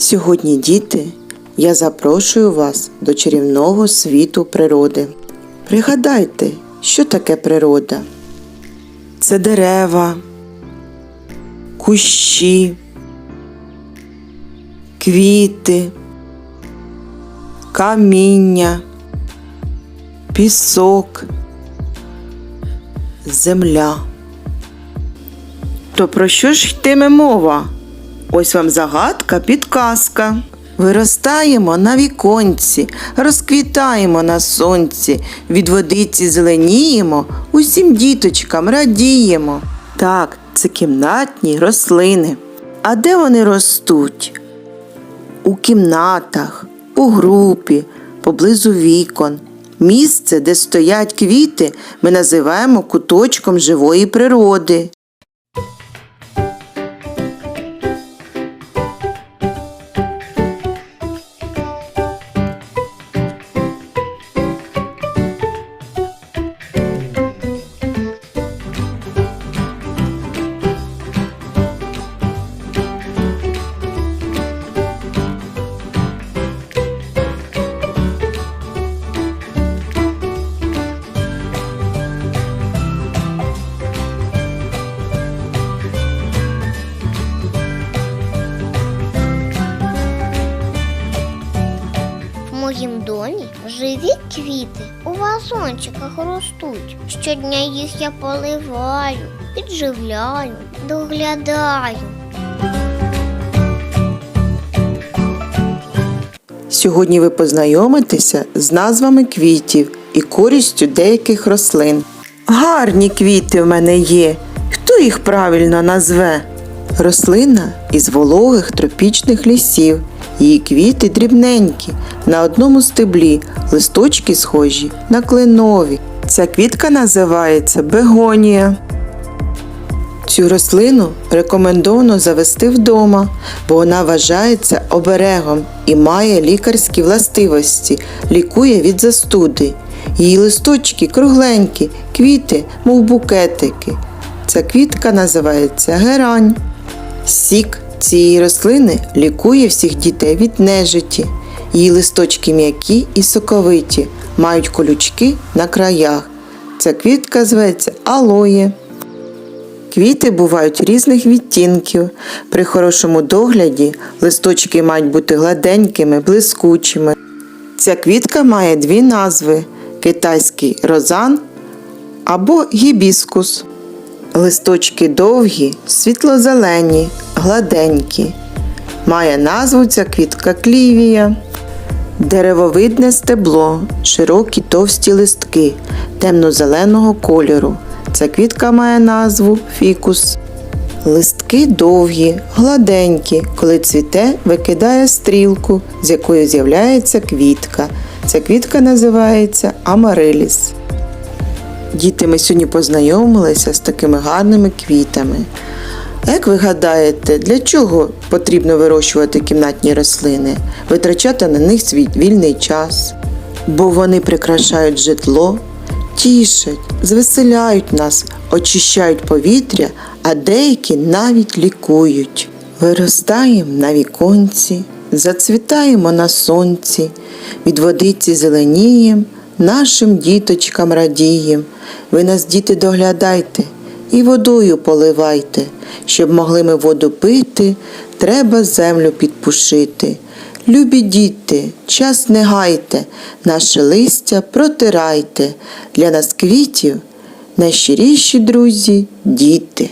Сьогодні, діти, я запрошую вас до чарівного світу природи. Пригадайте, що таке природа? Це дерева, кущі, квіти, каміння, пісок, земля. То про що ж йтиме мова? Ось вам загадка, підказка. Виростаємо на віконці, розквітаємо на сонці, від водиці зеленіємо, усім діточкам радіємо. Так, це кімнатні рослини. А де вони ростуть? У кімнатах, у групі, поблизу вікон. Місце, де стоять квіти, ми називаємо куточком живої природи. Моїм домі живі квіти у вазончиках ростуть. Щодня їх я поливаю, підживляю, доглядаю. Сьогодні ви познайомитеся з назвами квітів і користю деяких рослин. Гарні квіти в мене є. Хто їх правильно назве? Рослина із вологих тропічних лісів. Її квіти дрібненькі, на одному стеблі, листочки схожі на кленові. Ця квітка називається бегонія. Цю рослину рекомендовано завести вдома, бо вона вважається оберегом і має лікарські властивості, лікує від застуди. Її листочки кругленькі, квіти, мов букетики. Ця квітка називається герань. Сік цієї рослини лікує всіх дітей від нежиті. Її листочки м'які і соковиті, мають колючки на краях. Ця квітка зветься алоє. Квіти бувають різних відтінків. При хорошому догляді листочки мають бути гладенькими, блискучими. Ця квітка має дві назви: китайський розан або гібіскус. Листочки довгі, світло-зелені, гладенькі. Має назву ця квітка клівія. Деревовидне стебло, широкі товсті листки темно-зеленого кольору. Ця квітка має назву фікус. Листки довгі, гладенькі, коли цвіте, викидає стрілку, з якої з'являється квітка. Ця квітка називається амариліс. Діти, ми сьогодні познайомилися з такими гарними квітами. Як ви гадаєте, для чого потрібно вирощувати кімнатні рослини, витрачати на них свій вільний час? Бо вони прикрашають житло, тішать, звеселяють нас, очищають повітря, а деякі навіть лікують. Виростаємо на віконці, зацвітаємо на сонці, від водиці зеленієм, нашим діточкам радієм. Ви нас, діти, доглядайте і водою поливайте. Щоб могли ми воду пити, треба землю підпушити. Любі діти, час не гайте, наше листя протирайте. Для нас квітів найщиріші друзі діти.